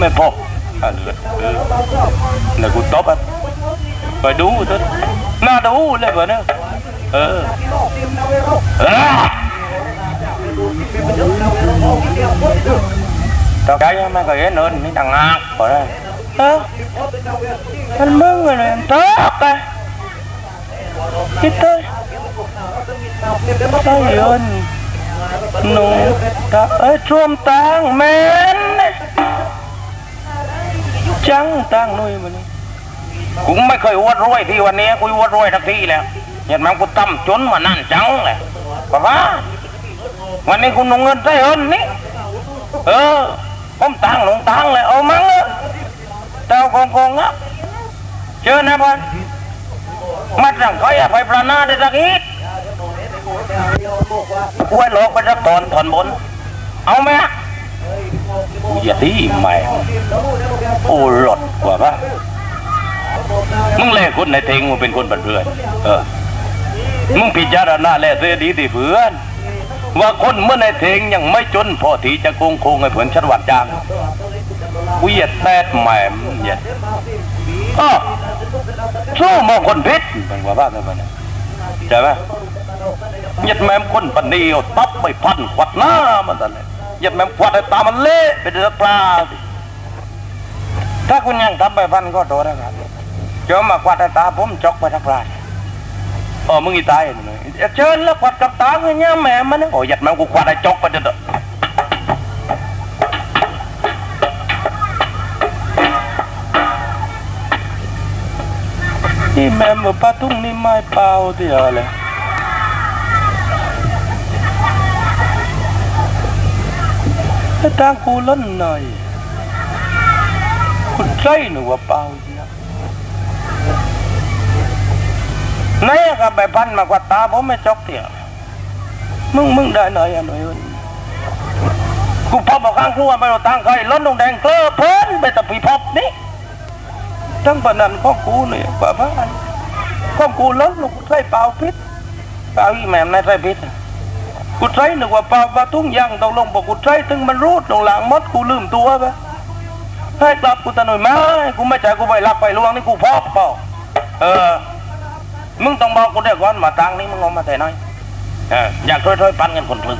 ไม่พอเลือดเออแล้วกูตบอะไปดูเถอะน่าดูเลยเพื่อนเนอะเออเออตอนใจยังไม่เคยเห็นเอินนี่ต่างหากพอได้เออมันมึงอะไรตอกไปคิดเต้ยต้ยเอินหนูตาเอ้ยช่วมตังแมน จังตั้งนุ่ยมันกูไม่เคยอวดรวยที่วันนี้กูอวดรวยทักทีแล้วเห็นไหมกูตั้มจนมานั่นจังเลยป้าวันนี้คุณลงเงินใส่เอินนี่เออผมตังลงตังเลยเอามั้งเออเต้ากองกองอะเชิญนะบอลมาสั่งเขาอย่าไปประนาได้สักอีกกูให้หลอกไปสักตอนถอนบนเอาไหมอะ อย่าที่ใหม่ โอ้หลดกว่าปะมึงเล่คนในเทงมึงเป็นคนบันเพื่อน เออ มึงพิจารณาแล้วเสียดีที่เพื่อน ว่าคนเมื่อในเทงยังไม่จนพอที่จะโกงโคงให้เพื่อนชัดวัดจางกูเหยียดแตดแหม่มเหยียดอ้อสู้มองคนพิษเป็นว่าบ้านอะไรใช่ไหมเหยียดแหม่มคนปันนีเอาตับไปพันขวัดหน้ามันแต่เลยเหยียดแหม่มขวัดให้ตามันเละ เป็นเรือปลาสิถ้าคุณยังทำไปพันก็โดนนะครับเจอมากวาดตาผมจกไปทักรายเออมึงอีตายหน่อยเชิญแล้วกวาดกับตาเงี้ยแม่มันนะโอ้ยัดแม่กูกวาดไอ้จกไปเด้อนี่แม่มาปาตุ้งนี่ไม่เปล่าที่อะไรให้ตางกูล้นหน่อยคุณใจหนูว่าเปล่าเดีย วไหน่อะกับใบพันมากว่าตาผมไม่จอกเตียมึงมึงได้หน่อยอะหน่อยกูพบบอกข้างครัวไม่รู้ตังใครล้นดงแดงเกลือเพิ่นไปตะปีพบนี่ทั้งปนันของกูเนี่ยกว่าบ้านของกูล้นลูกกูใส่เปล่าพิษเปล่าอีแม่ไมในใส่พิษ กูใส่หนึกว่าเปล่าปลาทุ่งยางตกลงบอกกูใส่ถึงมันรูดลงหลังมดกูลืมตัวไปให้กลับกูตะหน่อยไหมากูไม่ใจกูไปรักไปลวงนี่กูพอกเปล่าเออมึงต้องบอกกูได้ก่อนมาตังนี่มึงเอามาแต่ไหนเอออยากช่วยๆปันกันคนพลึง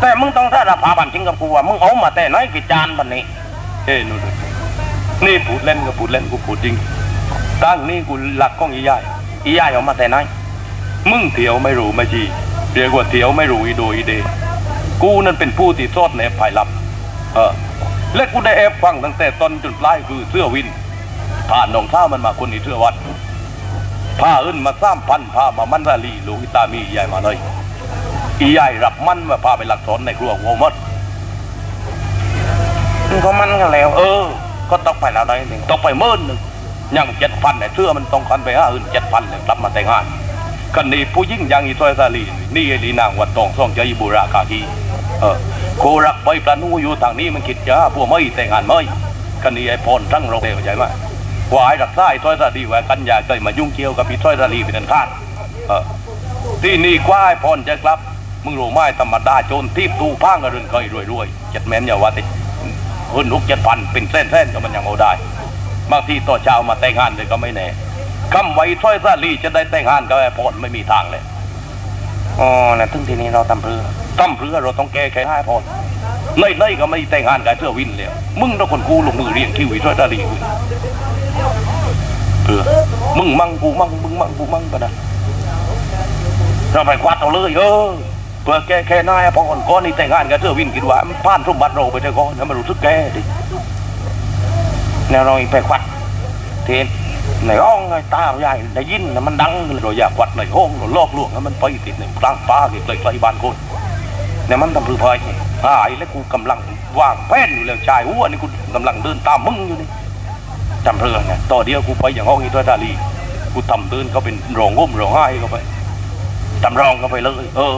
แต่มึงต้องถ้ารับผาบันจริงกับกูว่ามึงเอามาแต่ไหนกี่จานบันนี้เฮ้นู่นนี่พูดเล่นก็พูดเล่นกูพูดจริงตั้งนี่กูหลักของอีย่ายอีย่ายเอามาแต่ไหนมึงเถียวไม่รู้ไม่จี เรียกว่าเถียวไม่รู้อีโดอีเดกูนั่นเป็นผู้ที่ซอดในภายลับ เออ และกูได้แอบฟังตั้งแต่ต้นจนปลายคือเสื้อวินผ่านหนองท่ามันมาคนนี้เสื้อวัดผ้าอื่นมาสร้างพันผ้ามามันราลีลูกอีตามีใหญ่มาเลยอีใหญ่รับมันมาพาไปหลักสอนในครัวโวมดมันก็มันกันแล้ว เออ ก็ต้องไปแล้วหน่อยหนึ่งต้องไปเมื่นหนึ่งยังเจ็ดพันเนี่ยเสื้อมันต้องคันไปห้าอื่นเจ็ดพันเลยกลับมาแต่งงาน กันนี้ผู้ยิ่งยังอีซอยซาลีนี่ไอ้ลีนางวัดตองซ่องใจบุราคาคีเออโครักไปปลานูอยู่ทางนี้มันคิดจะพวกไม่แต่งงานไม่กันนี้ไอ้พรทั้งโรงเรียนเข้าใจไหมวายรักไอ้ต้อยสาดีแหวกันยาเคยมายุ่งเกี่ยวกับพี่ต้อยสาดีเป็นอันขาดเออที่นี่กว่าไอพรจะกลับ มึงรู้ไหมธรรมดาโจรที่ตู้พังกระดึงเคยรวยรวยๆเจ็ดแมนอย่าว่าติหุ่นลุกเจ็ดพันเป็นเส้นเส้นๆก็มันยังเอาได้บางทีต่อเช้ามาแต่งงานเลยก็ไม่แน่ คำไว้ต้อยสาลีจะได้แต่งงานกับไอ้พรไม่มีทางเลยอ๋อนะถึงทีนี้เราทำเพื่อทำเพื่อเราต้องแก้ไขให้พอเนยๆก็ไม่แต่งงานกับเสื้อวินเลยมึงต้องคนกูลงมือเรียงคิวอีกช่วยได้ดีกูเออมึงมั่งกูมั่งมึงมั่งกูมั่งก็ได้เราไปควัดเอาเลยเออเพื่อแก้แค่นายพอก่อนก้อนนี่แต่งงานกับเสื้อวินคิดว่ามันผ่านสมบัติเราไปแต่ก่อนแล้วมันรู้สึกแก้ดิแนวเราไปควัดเทน ในห้องไอ้ตาใหญ่ได้ยินนะมันดังเลยเราอยากควัดในห้องเราลอกลวงให้วมันไปติดในกลางป่าที่ใกล้ๆบ้านคนเนี่ยมันทำพือพายหายแล้วกูกำลังว่างแป้นอยู่แล้วชายหัวนี่กูกำลังเดินตามมึงอยู่นี่จำเรื่องไงต่อเดียวกูไปอย่างห้องอีตัวดาลีกูทำเดินเขาเป็นรองง้มรองไห้เขาไปทำรองเขาไปเลย เออ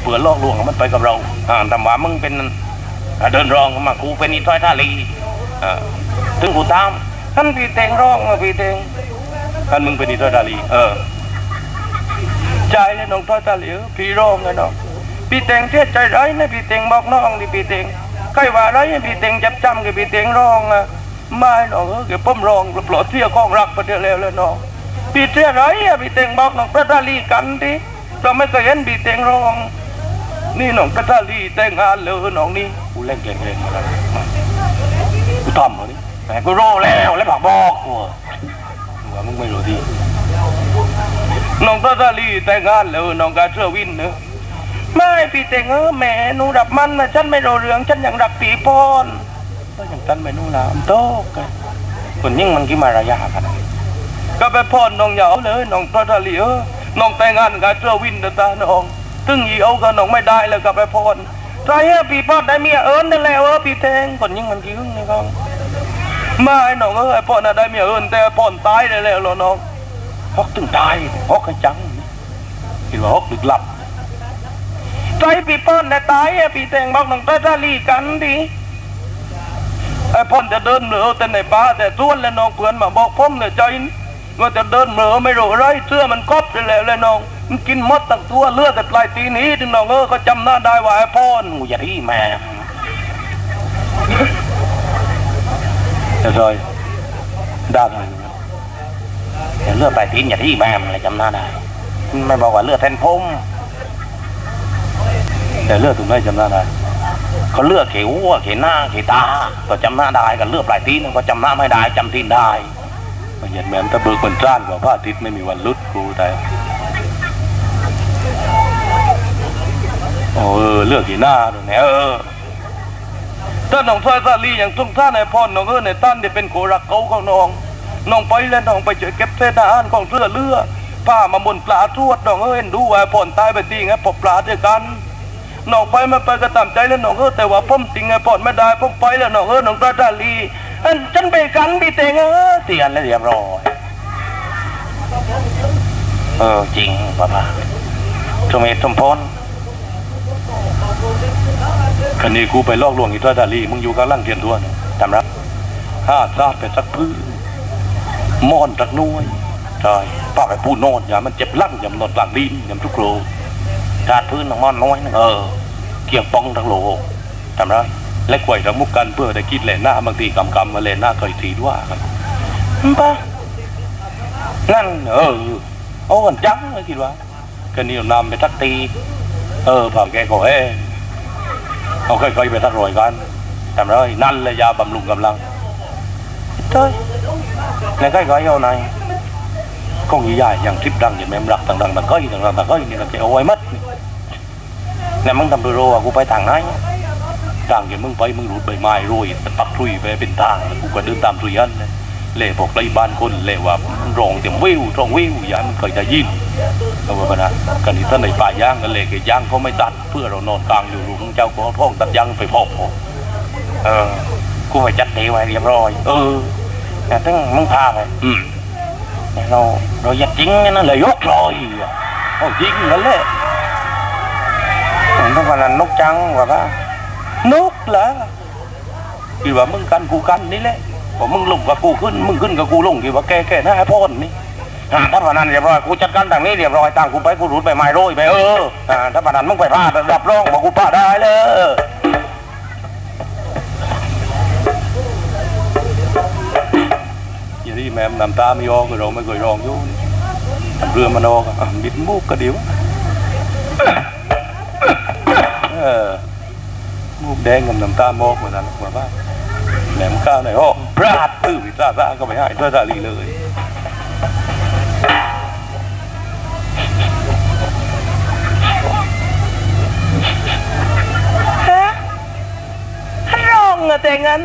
เผื่อลอกลวงมันไปกับเราอ่าทำว่ามึงเป็นเดินรองเข้ามากูเป็นอีตัวดาลีอ่าถึงกูตาม ท่านพี่เตงร้องมาพี่เตงท่านมึงเป็นอีตัวดาลีเออใจเลยน้องต้อตาเหลียวพี่ร้องไงน้องพี่เตงเสียใจไรนะพี่เตงบอกน้องดิพี่เตงใครว่าไรพี่เตงจับจำกับพี่เตงร้องอะไม่น้องเออเกี่ยวป้มร้องปลดเสียของรักไปเดียวแล้วแล้วน้องพี่เสียไรอะพี่เตงบอกน้องประดาลีกันดิเราไม่เคยเห็นพี่เตงร้องนี่น้องประดาลีแต่งงานเลยน้องนี่กูเล่นเก่งเล่นอะไรกูทำเหรอนี่ แหมกูรู้แล้วแล้วบอกบอกกูอะว่ามึงไม่รู้ดีน้องประดาลีแต่งงานเลยน้องกาเชื่อวินเนอะไม่พี่เต็งเออแหม่หนูรักมันนะฉันไม่รู้เรื่องฉันยังรักปีพรก็อย่างฉันไม่รู้ละอันโตกะคนยิ่งมันกี่มารยากันก็ไปพรน้องเหยาเลยน้องตอทะเลเออน้องแต่งงานกับเจ้าวินเดอตาน้องตึงยีเอากับน้องไม่ได้เลยก็ไปพรใจเออปีพรได้เมียเอิญนั่นแหละเออพี่แทงคนยิ่งมันกี่หึ่งนี่ค รับไม่น้องเออไอ้พ่อน่ะได้เมียเอิญแต่พ่อนตายได้แล้วเหรอน้องฮอกตึงตายฮอกกันจังคิดว่าฮอกดึกหลับใจพี่ป้อนแต่ตายอะพี่แตงบอกน้องตาตาลีกันดิไอ้พ่อนจะเดินเหนือแต่ในป่าแต่ส่วนแล้วน้องเพื่อนมาบอกผมเลยใจว่าจะเดินเหนือไม่รู้ไรเสื้อมันกอบไปแล้วเลยน้องมันกินมดตั้งตัวเลือดแต่ปลายตีนี้ถึงน้องเออก็จำหน้าได้ว่าไอ้พ่อนงูอย่าที่แม่ จะซอยได้ไหมแต่เลือดปลายตีนอย่าที่แม่มันเลยจำหน้าได้ไม่บอกว่าเลือดแทนพมแต่เลือดตรงไหนจำหน้าได้เขาเลือดเขียวเขียหน้าเขียตา ก็จำหน้าได้กันเลือดปลายตีนก็จำหน้าไม่ได้จำตีนได้มันเหยียดแมมตะเบิกคนจ้านกว่าพระอาทิตย์ไม่มีวันลุดกูแต่โอ้เลือดเขียหน้าตรงนี้เออ ถ้าน้องซอยซาลีอย่างทุ่งท่าในพ่อนน้องเออในตั้นเนี่ยเป็นโกรักเกาของน้องน้องไปแล้วน้องไปเจอเก็บเศษอาหารของเสื้อเลือผ้ามาบนปลาทวดน้องเออเห็นดูว่าพ่อนตายไปตีไงพบปลาด้วยกันน้องไปมาไปก็ตามใจแล้วน้องเออแต่ว่าผมติงไงปอดไม่ได้ผมไปแล้วน้องเออน้องตาตาลีอันฉันไปกันพี่เตงเออเตียนแล้วเรียบร้อยเออจริงป้าป้าสมัยสมพร คันนี้กูไปลอกลวงอีตาตาลีมึงอยู่กับล่างเทียนตัวนะจำรับห้าซาดไปสักพื้นม่อนสักน้วยใช่ป้าไปพูดนอนอย่ามันเจ็บลั่งอย่ามันนอนหลังดินอย่ามันทุกโลชาดพื้นน้องม่อนน้อยนึงเออ เกี่ยงป้องทั้งโลจำได้และกวยทั้งมุกกันเพื่อได้คิดเลนหน้าบางทีกำกำมาเลนหน้าเคยทีด้วยกันปะนั่นเออโอ้กันจังเลยคิดว่าก็นี่นำไปทักตีเออผ่าแกก็เอ้ เอาค่อยๆไปทักรอยกันจำได้นั่นเลยยาบำรุงกำลังเฮ้ยแล้วค่อยๆเอาไหนก็งี้ใหญ่อย่างทริปดังอย่างแม่มรักต่างๆต่างก้อยต่างๆต่างก้อยนี่มันจะเอาไว้มัดนี่แล้วมึงทำไปโรอะกูไปทางไหนทางอย่างมึงไปมึงรูดใบไม้โรยปักทุยไปเป็นทางแล้วกูก็เดินตามทุยอันเลย เล่บอกไรบ้านคนเล่ว่ามันรองเต็มวิวรองวิวอย่ามันเคยจะยินเอาไว้นะกันนี้ท่านในป่าย่างกันเลยก็ย่างเขาไม่ตัด เพื่อเรานอนกลางอยู่หลุมเจ้าก็เอาท้องตัดย่างไปพอกพอเออกูไปจัดเทไว้เรียบร้อย เออแต่ตั้งมึงพาไปอืมเราเราอยากจริงนะเลยยกลอยโอ้จริงนั่นแหละผมต้องการนกจังว่าว่านกเหรอคิดว่ามึงกันกูกันนี่แหละ พอมึงลงกับกูขึ้นมึงขึ้นกับกูลงคิดว่าแกแกหน้าพ่นนี่อ่าถ้าพนันเรียบร้อยกูจัดการทางนี้เรียบร้อยต่างกูไปกูรูดไปไม้โรยไปเอออ่าถ้าพนันมึงไปพลาดรับรองบอกกูพลาดได้เลยอย่างที่แม่นำตาไม่ออกเราไม่เคยร้องอยู่เรือมันออกบิดมูกก็เดียวมูกแดงกับน้ำตาโมกเหมือนกันเหมือนว่า แหลมข้าวหน่อยโอ้พลาดตื้อซาซาก็ไม่ให้เพื่อซาลีเลยฮะร้องอะแต่งั้น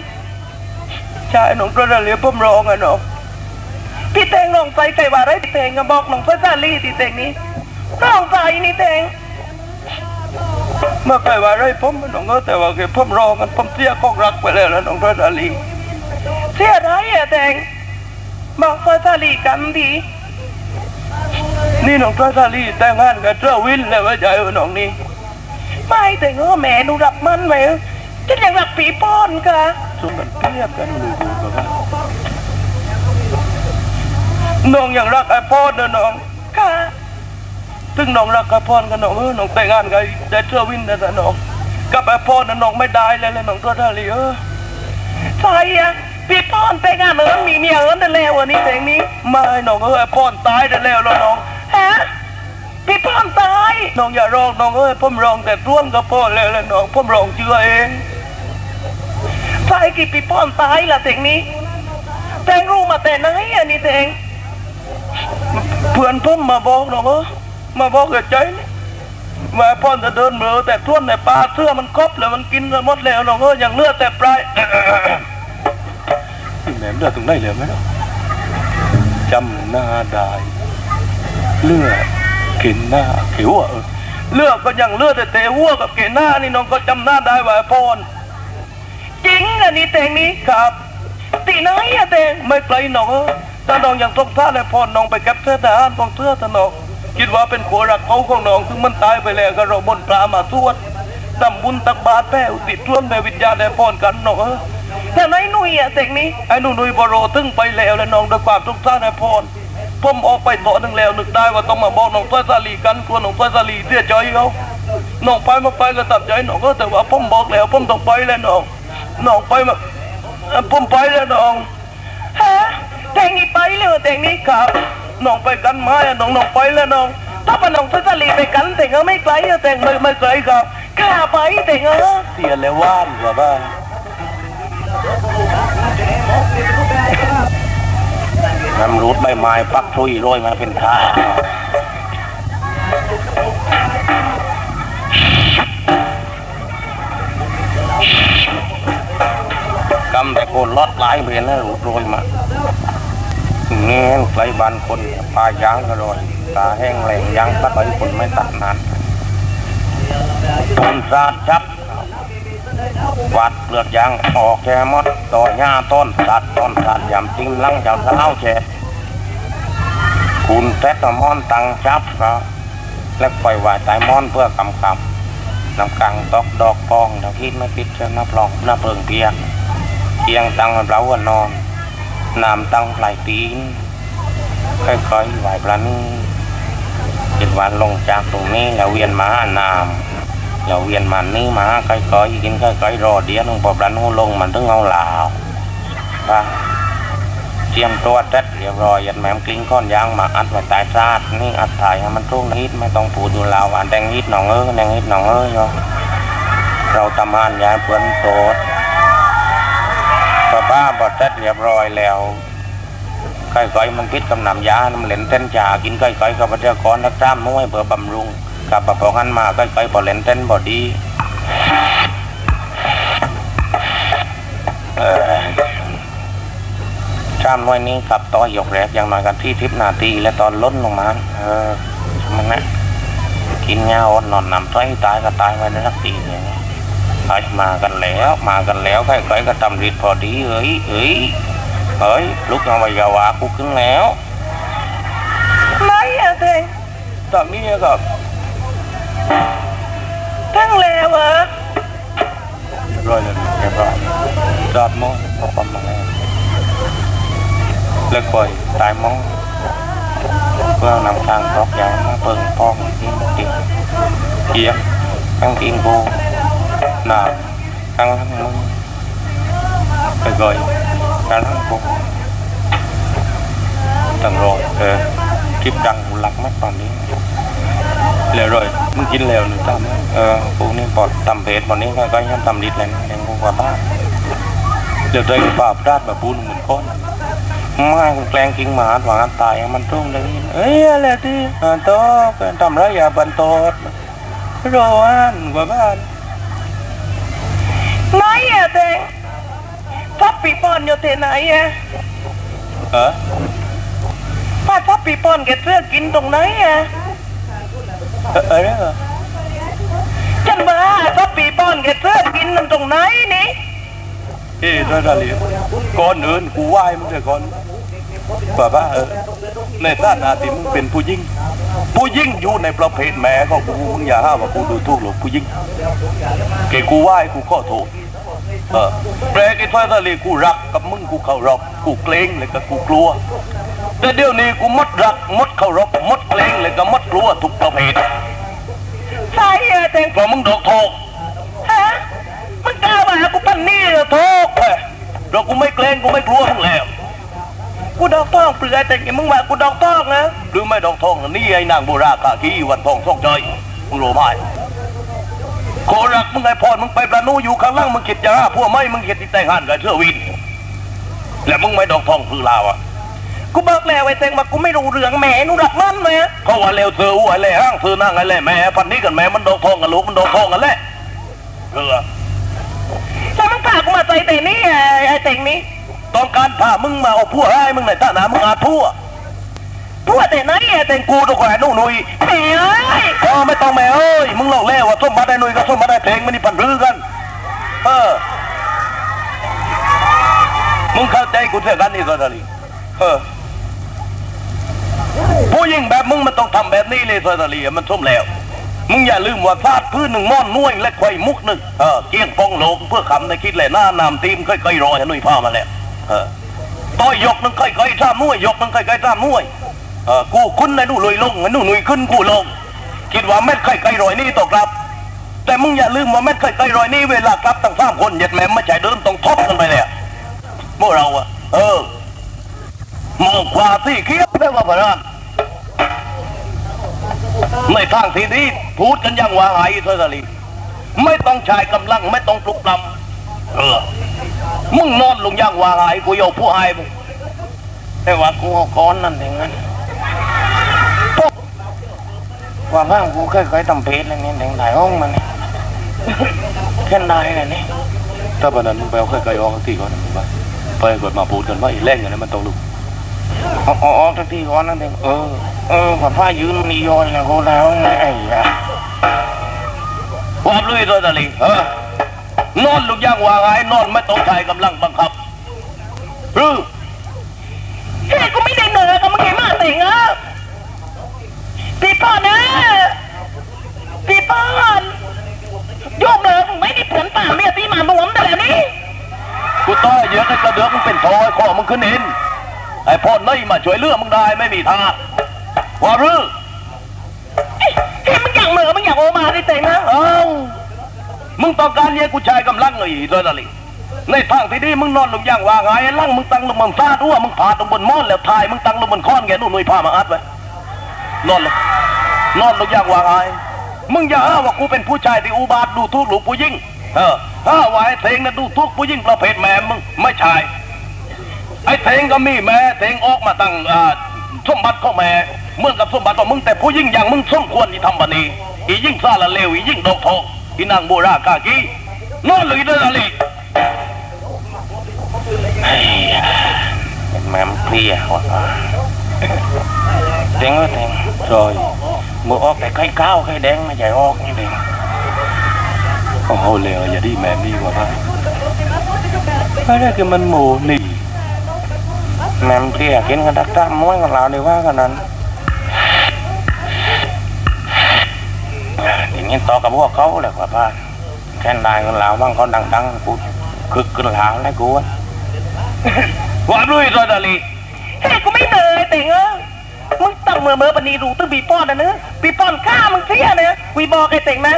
ใช่น้องกระเลียผมร้องอะหนองพี่เตงลองใจใส่ว่าไรพี่เตงก็บอกหนองเพื่อนซาลี่ที่เตงนี้ลองใจนี่เตง เมื่อใครว่าไรผมน้องก็แต่ว่าแกผมรอกันผมเสียของรักไปแล้วแล้วน้องเพื่อนซาลี่เสียไรอะเตงบอกเพื่อนซาลี่กันดีนี่น้องเพื่อนซาลี่แต่งงานกับเจ้าวินแล้วว่าใจเออน้องนี่ไม่แต่งเออแม่หนูรักมันไหมฉันยังรักผีป้อนกะส่วนกันเทียบกันดูดูกันว่าน้องยังรักไอ้พ่อเด้อน้องค่ะ ถึงน้องรักไอ้พ่อกันน้องเออน้องแต่งงานกับได้เชื่อวินนะจ๊ะน้องกับไอ้พ่อนั่นน้องไม่ได้เลยเลยน้องตัวทาลีเออใช่อะพี่ป้อนไปงานเอิญมีเมียเอิญได้แล้ววันนี้เพลงนี้ไม่น้องเอ้ยพ่อนตายได้แล้วแล้วน้องฮะพี่ป้อนตายน้องอย่าร้องน้องเอ้ยผมร้องแต่ร่วนกับพ่อแล้วแล้วน้องผมร้องเชื่อเองใช่กี่พี่ป้อนตายละเพลงนี้ แตงรู้มาแต่ไหนอะนี่แตงเพื่อนผมมาบอกน้องเอ้ย มาบอกกับใจนี่ว่าพ่อนจะเดินเมือแต่ท่วนในป่าเสื้อมันครบแล้วมันกินหมดแล้วน้องเอ้ยอย่างเลือดแต่ปลายแหมเลือดตรงไหนเลยไหมเนาะจำหน้าได้เลือดเกณฑ์หน้าเขียวอะเลือดก็ยังเลือดแต่เตะหัวกับเกณฑ์หน้านี่น้องก็จำหน้าได้ว่าไอ้พรจริงอะนี่แตงนี้ครับตีไหนอะแตงไม่ไกลน้องเออถ้าน้องยังต้องท่าในพรน้องไปแก็บเสื้อทหารของเสื้อทนอง คิดว่าเป็นขัวรักเขาของน้องซึ่งมันตายไปแล้วก็เราบนปลามาสวดทำบุญตักบาตรแผ่อุติศส่วนในวิญญาณในพรกันน้องเออแต่ไหนหนุ่ยอะแตงนี้ไอ้หนุ่นุยบโรตึงไปแล้วและน้องด้วยความทุกข์ท่าในพรผมออกไปต่อหนึ่งแล้วนึกได้ว่าต้องมาบอกน้องต้อยสาลีกันกลัวน้องต้อยสาลีเสียใจเขาน้องไปมาไปก็ตัดใจน้องก็แต่ว่าผมบอกแล้วผมต้องไปแล้วน้องน้องไปมาเอ่อผมไปแล้วน้องฮะแตงนี้ไปเลยแตงนี้ครับ น้องไปกันไหมอะน้องน้องไปแล้วน้อง ถ้าปน้องซื้อสลีไปกันแต่งเออไม่ไกลอะแตงไม่ไม่ไกลครับข้าไปแต่งเออเสียแล้วว่านกว่าบ้างน้ำรูดใบไม้ปักทุยโรยมาเป็นท่ากำแต่โคนลอดหลายเบนแล้วรูดโรยมา เงี้ยไกลบานคนปลายางก็โรยตาแห้งแหลงยางตัดไปคนไม่ตัดนานต้นสาดจับวัดเปลือกยางออกแค่มดต่อหญ้าต้นตัดต้นตัดยำจิ้มลังเจ้าเท้าแช่คุณแทย์มอนตังจับก็และปล่อยไหวตายมอนเพื่อกำกำน้ำกังตอกดอกปองดอกคิดไม่ปิดเชิญนับรองนับเพิงเพียงเกียงตังเราวันนอน น้ำตั้งปลายตีนค่อยๆไหวปลานี้จิตวันลงจากตรงนี้แล้วเวียนมาหาน้ำแล้วเวียนมานี่มาค่อยๆกินค่อยๆรอเดียวลงพอปลานูลงมันถึงเอาลาวไปเจียมตัวเด็ดเรียบร้อยยันแหมมกลิ้งก้อนยางมาอัดไว้ตายซาดนี่อัดถ่ายให้มันทุ่งนิดไม่ต้องผูดูลาวอันแดงนิดหนองเอ้ยแดงนิดหนองเอ้ยเราทำงานยายเพื่อนโตด ข้าบอดเสร็จเรียบร้อยแล้วไก่ไก่มันพิษกำนำยาน้ำเหลนเต้นจ่ากินไก่ไก่กับประเทศก้อนนักจ้ามน้อยเพื่อบำรุงกับประพองันมาไก่ไก่บ่เหลนเต้นบ่ดีเออจ้ามน้อยนี้กับต่อยกแรกอย่างน้อยกันที่ทิพนาทีและตอนล้นลงมาเออมันนะกินยาอ่อนนอนนำต้อยตายก็ตายไวในสักทีหนึ่งไอ้ มากันแล้วมากันแล้วใครๆก็ทำริดพอดีเอ้ยเอ้ยเฮ้ยลุกเอาไว้อยาวากูขึ้นแล้วไหนอะแตงตอนนี้ก็ทั้งแล้วอะเรียบร้อยแล้วเรียบร้อยจอดมองพอประมาณแล้วเลิกปล่อยตายมองเพื่อนำทางตอกยางมาเปิงพองกินติเกียบตั้งกินกูหนาตั้งทั้งมึงไปก่อยตั้งทั้งกูตั้งรอเออคลิปดังหลักมากตอนนี้แล้ว rồi มึงกินแล้วหรือตามเออกูนี่ปอดตำเพจวันนี้ก็ยังตำดิดเลยนะเองกว่าบ้านเดี๋ยวใจกูป่าพลาดแบบปูนเหมือนคนมาแกล้งกิงหมาหวังตายมันทุ่งเลยเอ้ยอะไรที่อ่าโตเป็นทำไรอย่าบันโตดรออันกว่าบ้าน ไหนอะแตงพับปีปอนอยู่ที่ไหนอะเออ ป้าพับปีปอนแกเสื้อกินตรงไหนอะเออเออเนี่ยเหรอฉันว่าพับปีปอนแกเสื้อกินมันตรงไหนนี่ เอ้ยได้ได้เลยก่อนอื่นกูไหว้มึงเถอะก่อนป่าบ้าเออในฐานะที่มึงเป็นผู้หญิงผู้หญิงอยู่ในประเภทแม่ของกูมึงอย่าห้าว่ากูดูถูกหรอกผู้หญิงเกกูไหว้กูขอโทษ เออแปลกไอ้ถ้อยทะเลกูรักกับมึงกูเคารพกูเกรงเลยก็กูกลัว แต่เดี๋ยวนี้กูหมดรักหมดเคารพหมดเกรงเลยก็หมดกลัวทุกประเภทใช่อะแตงเพราะมึงดอกโทกฮะมากูปันนี่เหรอโทษเฮ้ยเรากูไม่เกรงกูไม่กลัวมึงแล้วกูดอกทองเปลือยแต่มึงว่ากูดอกทองนะหรือไม่ดอกทองนี่ไอ้นางโบราณกากีวันทองส่องใจมึงรู้ไหม โครักมึงไอ้พรมึงไปประนูอยู่ข้างล่างมึงคิดจะฆ่าพวกไม่มึงคิดที่แต่งงานกับเชื่อวินแล้วมึงไม่ดอกทองคือลาวอะกูบอกแล้วไอ้เต็งว่ากูไม่รู้เรื่องแหมหนูรักมันไหมเขาว่าเร็วเธออ้วยเลยห้างเธอนั่งไอ้เลยแม่พันนี้กันแม่มันดอกทองกันลูกมันดอกทองกันแหละเออแล้วมึงพากูมาใจเต็งนี่ไอ้ไอ้เต็งนี่ต้องการพามึงมาเอาพวกให้มึงในท่านามึงอาทั่ว พูดแต่ไหนไอ้เต็งกูต้องขอให้หนุ่นุยแหมเอ้ยเออไม่ต้องแม่เอ้ยมึงลองแล้วว่าส้มมาได้นุยกับส้มมาได้เพลงมันนี่พันรื้อกัน เออ มึงเข้าใจกูเสียกันนี่ซะทลีเออผู้หญิงแบบมึงมันต้องทำแบบนี้เลยซะทลีมันส้มแล้ว มึงอย่าลืมว่าซาดพื้นหนึ่งม่อนน่วยและไข่มุกหนึ่งเออเกี้ยงปองโลงเพื่อคำในคิดเลยหน้านำทีมค่อยๆรอให้หนุ่ยพามาแล้วเออต่อยยกหนึ่งค่อยๆท่ามน่วยยกหนึ่งค่อยๆท่ามน่วย เออกูคุ้นในนู่นลอยลงนู่นหนุยขึ้นกูลง คิดว่าเม็ดไข่ไก่รอยนี่ตกครับ แต่มึงอย่าลืมว่าเม็ดไข่ไก่รอยนี่เวลากลับตั้งสามคนเหยียดแม่ไม่ใช่เดินต้องทบกันไปเลยพวกเราอะเออมองขวาที่เคียวได้ว่าพระในทางที่ดีพูดกันอย่างว่าหายเทอลีไม่ต้องใช้กำลังไม่ต้องปลุกปลำเออมึงนอนลงอย่างว่าหายกูโยผู้หายมึงแต่ว่ากูเอาก้อนนั่นเองนั้น ว่าบ้างกูเคยเคยทำเพจอะไรนี่แดงถ่ายห้องมันแค่ได้เลยนี่ถ้าวันนั้นมึงไปเอาไข่ไก่ออกที่ก่อนนะมึงไปไปกดมาพูดกันว่าไอ้แรงอย่างนั้นมันต้องลุกเอาเอาเอาสักทีก่อนนั่นเองเออเออผ่านผ้ายืนมียอยนะกูแล้วไงไอ้ยาว่าลุยโดยตะลิงเออนอนลูกย่างว่าไงนอนไม่ต้องใช้กำลังบังคับหรือ เฮ้ยกูไม่ได้เหนื่อยกับมึงไงมาเต็งอะ พี่ป้อนนะพี่ป้อนโยมเลยมึงไม่ได้ผลป่าเมียตีหมาบวมแต่แบบนี้กูต้อยเยอะไอ้กระเดือกมึงเป็นทอยคอมึงขึ้นเห็นไอ้พ่อนี่มาช่วยเลือกมึงได้ไม่มีทางว่าหรือเฮ้ยมึงอยากเหนื่อยมึงอยากโอมาดิเต็งนะเอ้ามึงต้องการเนี่ยกูใช้กำลังเลยโดยตะลิงในทางที่ดีมึงนอนลูกย่างว่าไงไอ้ลังมึงตั้งลงมึงซาดอ้วมึงผาตรงบนม้อนแล้วทายมึงตั้งลงบนค้อนแกนู่นนุ่ยพามาอัดไว้นอนลง นอนลูกย่างว่าไงมึงอย่าหาว่ากูเป็นผู้ชายที่อุบาทดูทุกหลูกผู้ยิ่งเออห้าว่าไอ้เทงนะดูทุกผู้ยิ่งประเภทแม่มึงไม่ใช่ไอ้เทงก็มีแม่เทงออกมาตั้งอ่าสมบัติของแม่เมื่อกับสมบัติของมึงแต่ผู้ยิ่งอย่างมึงสมควรที่ทำบันี้อียิ่งซาละเลวอียิ่งดอกทองอีนางโบรากากีนอนเลยเด้อละลิแม่มเพลียว่ะเต็งก็เต็งใช่มื อออกแต่ไข่ก้าวไข่แดงไม่ใช่ออกนี่เต็งโอ้โหเลวอย่าดีแม่นี่กว่านะไม่ได้คือมันหมูนี่แม่มเพลียกินกันดักตามม้วนกับเราเลยว่ากันนั้นอย่างนี้ต่อกับพวกเขาเลยกว่าบ้านแค่นายกันลาบ้างเขาดังๆกูคึกกันลาแล้วกูว่าด้วยโดยตะลิเมึงตั้งเมื่อเมื่อปนีรู้ตึ้งปีป้อนนะเนอะปีป้อนฆ่ามึงเสียเนี่ยกูบอกไอ้เต็งนะ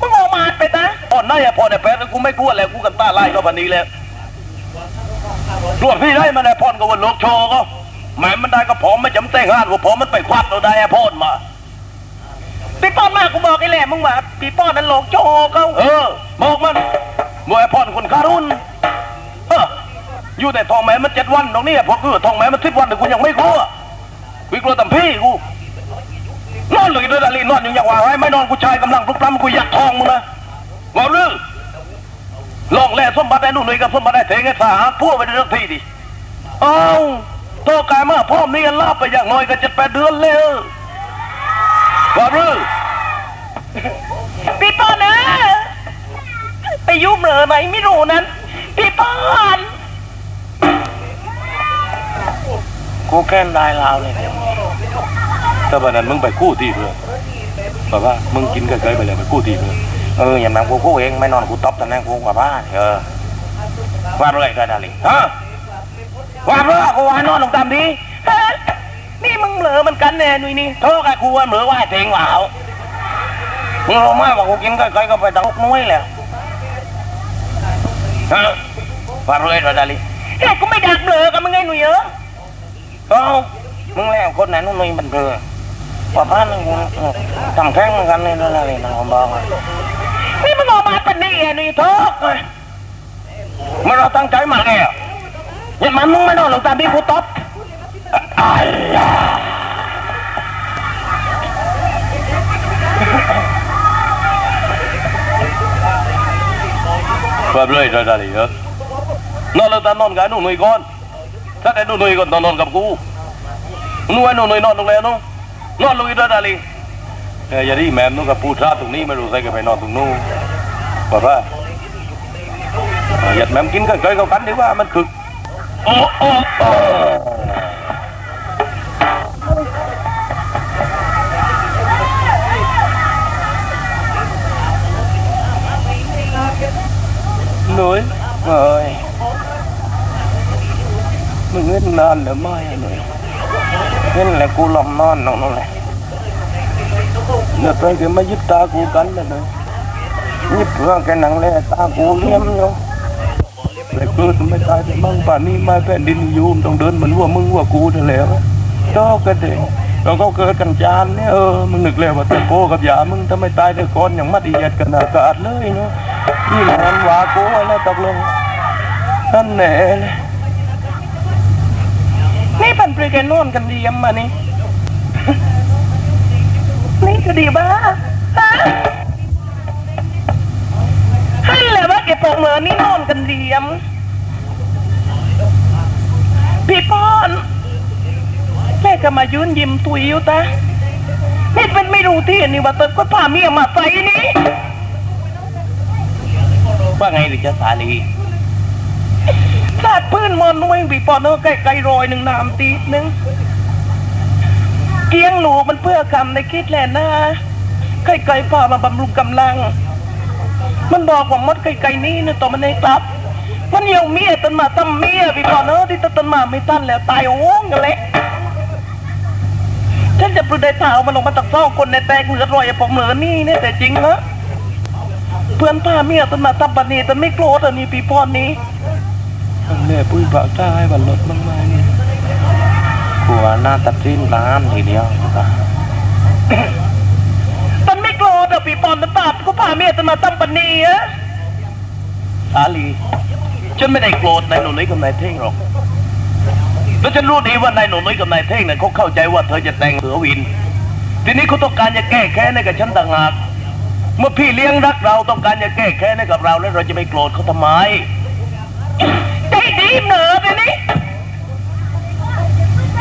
มึงออกมาไปนะพอหน้าอย่าพอแต่แพ้กูไม่กลัวแล้วกูกันตาไล่ก็พันนี้แล้วรวดพี่ได้มาได้พอนก็วันโลกโชว์ก็แหมมันได้ก็พร้อมไม่จำแต่งงานว่าพร้อมมันไปควัดเราได้ไอ้พอนมาปีป้อนมากูบอกไอ้แหละมึงว่าปีป้อนนั้นโลกโจเขาเออบอกมันว่าไอ้พอนคนคารุนเอออยู่แต่ทองแม่มันเจ็ดวันตรงนี้พอคือทองแม่มันสิบวันแต่กูยังไม่กลัว กูกลัวแต่พี่กูนอนเลยด้วยดาลีนอนอยู่อย่างว่าไว้ไม่นอนกูชายกำลังลุกปล้ำกูอยากทองมึงนะว่าเรื่องลองแล่สมบัติได้นู่นนี่กับสมบัติได้เทงไอ้สาพวกไปเรื่องที่ดิเอาโตกายมาพ่อมนี่ลาบไปอย่างน้อยก็เจ็ดแปดเดือนเลยว่าเรื่องปีป้อนนะไปยุ่มเหลอไหนไม่รู้นั้นปีป้อน กูแค่ได้ลาวเลยแต่วันนั้นมึงไปกู้ที่เพื่อนบอกว่ามึงกินไกลๆไปแล้วไปกู้ที่เพื่อเอออย่างนั้นกูกู้เองไม่นอนกูตบแต่นั่งกูกว่าบ้านเออว่าเรื่อยก็ได้เลยฮะว่าเรื่อยกูว่านอนลงตามดีนี่มึงเหลอมันกันแน่นุ้ยนี่โทษกับกูว่าเหลอว่าเต็งเหล่ามึงรู้ไหมว่ากูกินไกลๆก็ไปดังนุ้ยแล้วฮะปาเรื่อยเราดาลีเฮ้กูไม่ดักเบลอกับมึงไงหนุ่ยเออ เอ้ามึงแล้วคนไหนนู่นนี่มันเบลอว่าบ้านมึงทำแข้งเหมือนกันเลยนั่นอะไรนะผมบอกนี่มึงออกมาเป็นนี่ไงหนุ่ยทอกมันเราตั้งใจมาแล้วอย่ามามึงไม่นอนหรอกตามที่กูตบปาเรื่อยเราดาลีเออนอนเราตานอนกันนู่นนี่ก่อน ถ้าแต่นู่นนี่ก่อนนอนกับกูนู่นนู่นนี่นอนตรงไหนนู่นนอนลงอีกเราดาลีเฮ้ยอย่าดิแมึงเล่นนอนหรือไม่เน่ยเล่นแหละกูหลับนอนน้องนั่นแหละเดี๋ยวไปเดี๋ม่ยึดตากูกันเลยนี่เพื่อแกหนังเล่ตากูเลี้ยมอยู่แต่กูไม่ตายแต่มั่งป่านนี้ไม่แผ่นดินยูมต้องเดินเหมือนว่ามึงว่ากูนั่นแหละก็กระเด็นเราก็เกิดกันจานเนี่ยเออมึงนึกเลยว่าตะโกกับยามึงทำไมตายแต่ก่อนอย่างมัดเอียดกันอากาศเลยเนาะที่แหลมวากูแล้วตกลงนั่นแหละ นี่ปันปรีกันนอนกันดียมมานี่ นี่ก็ดีบ้าฮะให้แหละว่าแกปกเหมือนี่นอนกันดียมพี่ป้อนแม่ก็มายืนยิ้มตุยอยู่ตานี่เป็นไม่รู้ที่นี่ว่าเติก็พาเมียมาใส่นี่ว่าไงหรือจะสาลี ลาดพื้นมอนนุ่ยพี่ปอนเออไก่ไก่รอยหนึ่งน้ำตีหนึ่งเกียงหลูมันเพื่อกรรมในคิดแหละนะไก่ไก่พามาบำรุงกำลัง มันบอกว่ามดไก่ไก่นี่เนี่ยตัวมันในกลับ มันเหี่ยวเมียตนมาตั้มเมียพี่ปอนเออที่ตันมาไม่ตันแล้วตายโอ้งกันเลยฉันจะปลุกได้เท้ามันลงมาตักซ่องคนในแตกเหลือรอยไอ้ปองเหลือนี่เนี่ยแต่จริงนะเพื่อนพาเมียตนมาตั้มบันนี้ตนไม่โกรธอันนี้พี่ปอนนี้ แหละปุ้ยปากตายบันรถมั่งไหมกูว่าหน้าตัดสิ้นร้านทีเดียวนะตันไม่โกรธอะพี่ปอนนะตัดก็พาเมียตันมาตั้มปนีอะสาลีฉันไม่ได้โกรธนายหนูนุ้ยกับนายเท่งหรอกแล้วฉันรู้ดีว่านายหนูนุ้ยกับนายเท่งเนี่ยเขาเข้าใจว่าเธอจะแต่งเสือวิน ทีนี้เขาต้องการจะแก้แค้นให้กับฉันต่างหากเมื่อพี่เลี้ยงรักเราต้องการจะแก้แค้นให้กับเราแล้วเราจะไม่โกรธเขาทำไม ใจดีเหนือไปนี่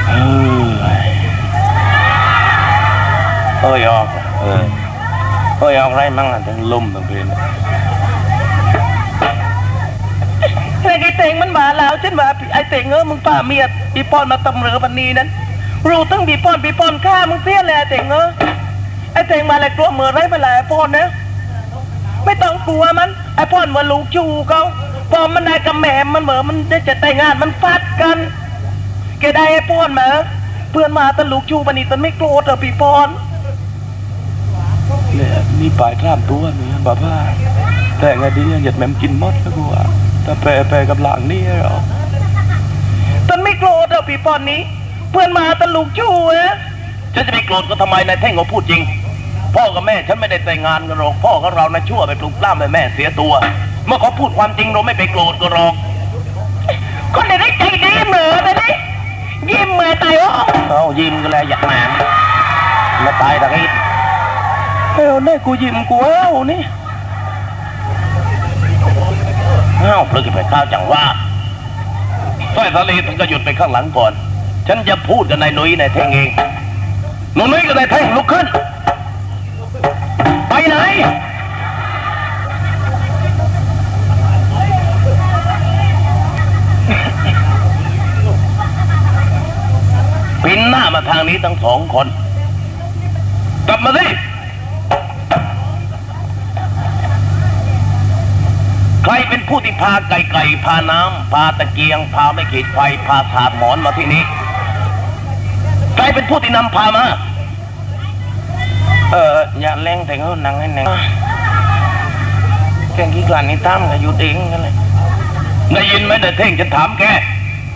เอ้ยเอ้ยออกเออเอ้ยออกไรมั่งอะถึงลุ่มทั้งเพลงแต่ไอ้เต่งมันมาแล้วฉันว่าไอ้เต่งเออมึงพาเมียพี่ปอนมาตำเรือปันนีนั้นรู้ตั้งพี่ปอนพี่ปอนฆ่ามึงเสียแหละเต่งเออไอ้เต่งมาแล้วกลัวเมื่อไรมาแล้วปอนนะไม่ต้องกลัวมันไอ้ปอนว่าลูกจูเขาพอมันได้กับแม่มันเหมือมันได้จะแต่งงานมันฟัดกันแกได้ไอ้ปอนมาเพื่อนมาตะลูกจูปันนี้ตนไม่โกรธเหรอพี่ปอนเนี่ยนี่ปลายท่ามตัวเนี่ยบ้าบ้าแต่ไงดีเนี่ยหยัดแม่มกินมดแล้วกูอะแต่แปรแปรกับหลังนี่เหรอตนไม่โกรธเหรอพี่ปอนนี้ เพื่อนมาตะลูกจูเอะฉันจะไปโกรธก็ทำไมนายเท่งเขาพูดจริง พ่อกับแม่ฉันไม่ได้แต่งงานกันหรอกพ่อกับเรานะชั่วไปปลุกปล้ำให้แม่เสียตัว เมื่อเขาพูดความจริงเราไม่ไปโกรธก็หรอกคนไหนได้ใจดีเหมือไปดิยิ้มเหมือตายโอ้เอายิ้มก็แล้วอยากมามาตายทางนี้เออได้กูยิ้มกูเอ้านี่อ้าวพลึกไปข้าวจังว่าสร้อยสาลีถึงก็หยุดไปข้างหลังก่อน ฉันจะพูดกับนายหนุ่ยนายเท่งเองหนุ่ยกับนายเท่งลุกขึ้น ไหน ปินหน้ามาทางนี้ทั้งสองคน กลับมาสิ ใครเป็นผู้ที่พาไก่ไก่พาน้ำ พาตะเกียง พาไม่ขีดไฟ พาถาดหมอนมาที่นี้ ใครเป็นผู้ที่นำพามา เอออย่าแรงแต่เขานังให้แรงแกงขี้กลานนี่ตามก็หยุดเองกันเลยได้ยินไหมเด็เท่งฉันถามแก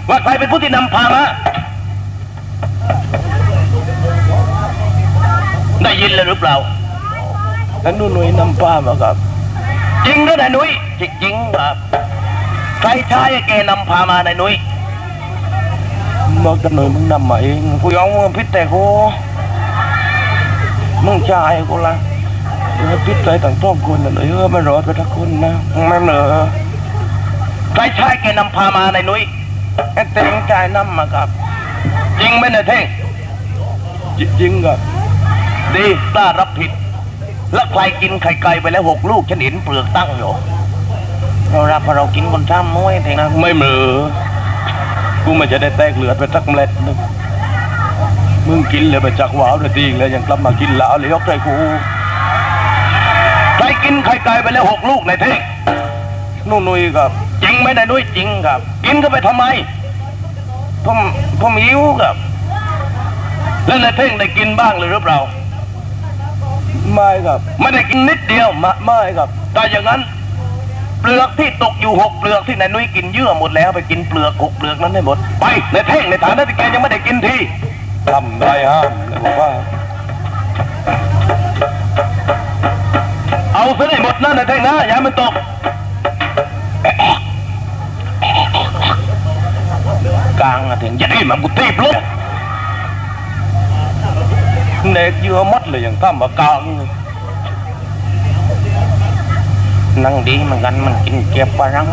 ว่าใครเป็นผู้ที่นำพามาได้ยินเลยหรือเปล่าแล้วนุ่นหนุ่ยนำพามาครับ จริงหรือนายนุ้ยจริงจริงครับใครใช้ให้แกนำพามานายนุ้ยบอกกันหน่อยมึงนำมาเองกูยอมมึงพิษแต่กู มึงชายกูละเออพิษใจต่างท้องคนน่ะเลยเออไม่รอดไปทักคนนะไม่เหนอใครใช้แกนำพามานายนุ้ยไอ้เต็งใจนำมาครับจริงไหมนายเท่งจริงครับดีกล้ารับผิด แล้วใครกินไข่ไก่ไปแล้วหกลูกฉันเห็นเปลือกตั้งอยู่เรารับเพราะเรากินคนซ้ำม้วยเองนะไม่เหมือกูมันจะได้แตกเหลือดไปสักเมล็ดหนึง มึงกินเลยไปจากหวาวเลยดีแล้วยังกลับมากินเหล้าเลยยกใจกูใครกินไข่ไก่ไปแล้วหกลูกในเท่งนุ่นนุยครับจริงไหมนายนุ้ยจริงครับ กินก็ไปทำไมผมผมหิวครับ แล้วนายเท่งได้กินบ้างเลยหรือเปล่าไม่ครับ ไม่ได้กินนิดเดียวไม่ไม่ครับแต่อย่างนั้น เปลือกที่ตกอยู่หกเปลือกที่นายนุ้ยกินเยื่อหมดแล้วไปกินเปลือกหกเปลือกนั้นให้หมดไปในเท่งในฐานะที่แกยังไม่ได้กินที ทำไรห้ามเลยบอกว่า เอาซะให้หมดนะในเท่งนะอย่าให้มันตก กลางอะถึงจะได้มันกูตีบลูกเน็กเยื่อหมดเลยอย่างข้ามมากลางนั่งดีเหมือนกันมันกินเก็บปลารัง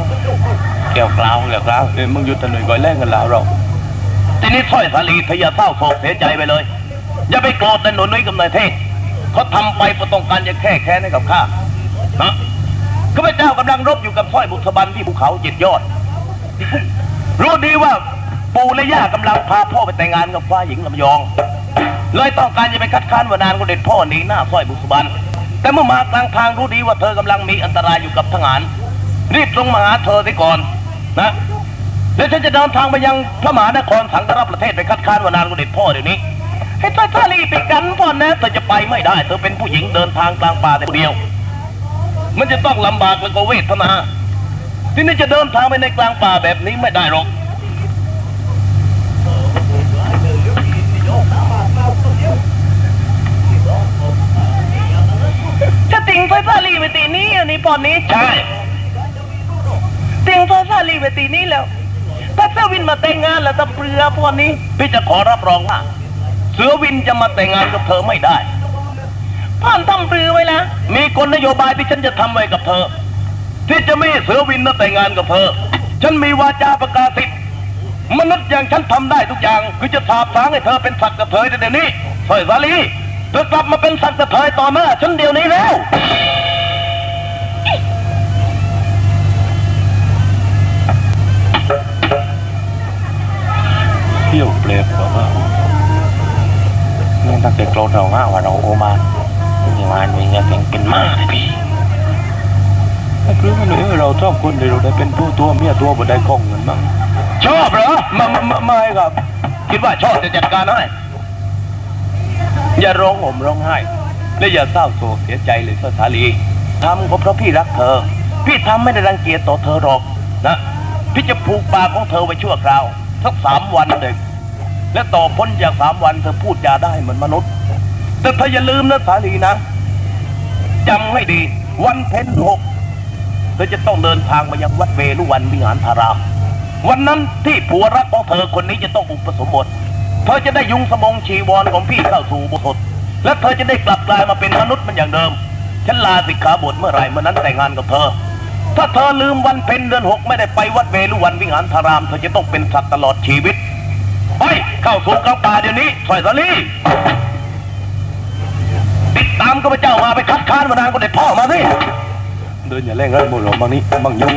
เกี่ยวกล่าวเกี่ยวกลาวเอ้ยมึงหยุดตะหนุ่ยก่อยแลกกันแล้วเรา ทีนี้สร้อยสาลีทยาเศร้าโศกเสียใจไปเลย อย่าไปโกรธแต่หนุ่ยนุ้ยกับนายเทศเขาทำไปเพระตองการจะแค่แค้นให้กับข้านะข้าพเจ้ากำลังรบอยู่กับสร้อยบุษบันที่ภูเขาเจ็ดยอด รู้ดีว่าปู่และย่ากำลังพาพ่อไปแต่งงานกับฟ้าหญิงลำยอง เลยต้องการจะไปคัดค้านวานานก็เด็ดพ่อหนีหน้าสร้อยบุษบัน แต่เมื่อมากลางทางรู้ดีว่าเธอกำลังมีอันตรายอยู่กับทหาร รีบลงมาหาเธอได้ก่อนนะ แล้วฉันจะเดินทางไปยังพระมหานครสังกรประเทศไปคัดค้านวานานก็เด็ดพ่อเดี๋ยวนี้ ให้ท่านท่ารีบไปกันพ่อนะเธอจะไปไม่ได้เธอเป็นผู้หญิงเดินทางกลางป่าแต่คนเดียว มันจะต้องลำบากแล้วก็เวทนาที่นี่จะเดินทางไปในกลางป่าแบบนี้ไม่ได้หรอกถ้าติงไฟฟ้าลีไปตีนี้อันนี้ปอนนี้ใช่ติงไฟฟ้าลีไปตีนี้แล้วถ้าเซวิน มาแต่งงานแล้วตะเปลือปอนนี้ พี่จะขอรับรองว่า เสือวินจะมาแต่งงานกับเธอไม่ได้พ่อนทำเปลือไว้แล้วมีกลนโยบายที่ฉันจะทำไว้กับเธอ ที่จะไม่ให้เสือวินน่ะแต่งงานกับเธอ ฉันมีวาจาประกาศสิทธิ์มนุษย์อย่างฉันทำได้ทุกอย่าง คือจะสาบสางให้เธอเป็นสัตว์กระเทยในเดี๋ยวนี้สอยสาลีเธอกลับมาเป็นสัตว์กระเทยต่อหน้าฉันเดี๋ยวนี้แล้ว ที่ยวเปลบบอกว่านี่ตั้งแต่โกรธเราง่าว่าเราโอมาอย่างานมีเงินถึงเป็นมากเลยพี่ไอ้เรื่องนี้เราชอบคนเดียวได้เป็นผู้ตัวเมียตัวบนได้กล้องเงินบ้างชอบเหรอมามาไม่ครับ คิดว่าชอบจะจัดการให้อย่าร้องห่มร้องไห้ และอย่าเศร้าโศกเสียใจเลยเสสาลีทำก็เพราะพี่รักเธอ พี่ทำไม่ได้รังเกียจต่อเธอหรอกนะพี่จะผูกปากของเธอไว้ชั่วคราว สักสามวันเด็ก และต่อพ้นจากสามวันเธอพูดจาได้เหมือนมนุษย์ แต่เธออย่าลืมนะสาลีนะจำให้ดี วันเพ็ญหกเธอจะต้องเดินทางมายังวัดเวลุวันวิหารธารามวันนั้นที่ผัวรักของเธอคนนี้จะต้องอุปสมบท เธอจะได้ยุงสมองชีวรของพี่เข้าสู่บุตรและเธอจะได้กลับกลายมาเป็นมนุษย์มันอย่างเดิม ฉันลาสิกขาบทเมื่อไหร่เมื่อนั้นแต่งงานกับเธอ ถ้าเธอลืมวันเพ็ญเดือนหกไม่ได้ไปวัดเวลุวันวิหารธาราม เธอจะต้องเป็นสัตว์ตลอดชีวิตไปเข้าสู่กลางป่าเดี๋ยวนี้สอยสลีติดตามข้าพเจ้ามาไปคัดค้านมานานก็ได้พ่อมาสิเดินอย่าแรงเลยบุหรี่บางนี้บางยุง